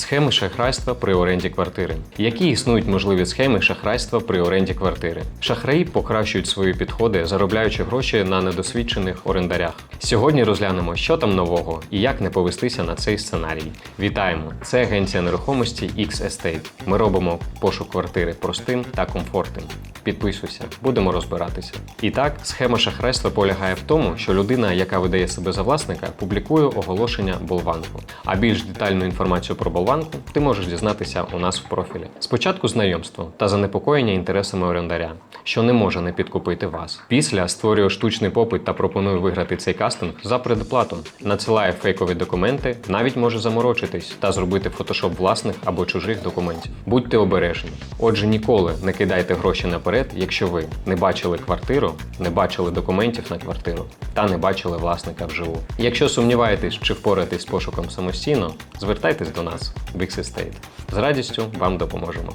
Схеми шахрайства при оренді квартири. Які існують можливі схеми шахрайства при оренді квартири? Шахраї покращують свої підходи, заробляючи гроші на недосвідчених орендарях. Сьогодні розглянемо, що там нового і як не повестися на цей сценарій. Вітаємо! Це агенція нерухомості X Estate. Ми робимо пошук квартири простим та комфортним. Підписуйся, будемо розбиратися. І так, схема шахрайства полягає в тому, що людина, яка видає себе за власника, публікує оголошення болванку. А більш детальну інформацію про болванку ти можеш дізнатися у нас в профілі. Спочатку знайомство та занепокоєння інтересами орендаря, що не може не підкупити вас. Після створює штучний попит та пропонує виграти цей кастинг за предоплату. Надсилає фейкові документи, навіть може заморочитись та зробити фотошоп власних або чужих документів. Будьте обережні. Отже, ніколи не кидайте гроші наперед, якщо ви не бачили квартиру, не бачили документів на квартиру та не бачили власника вживу. Якщо сумніваєтесь, чи впораєтесь з пошуком самостійно, звертайтесь до нас в X Estate. З радістю вам допоможемо.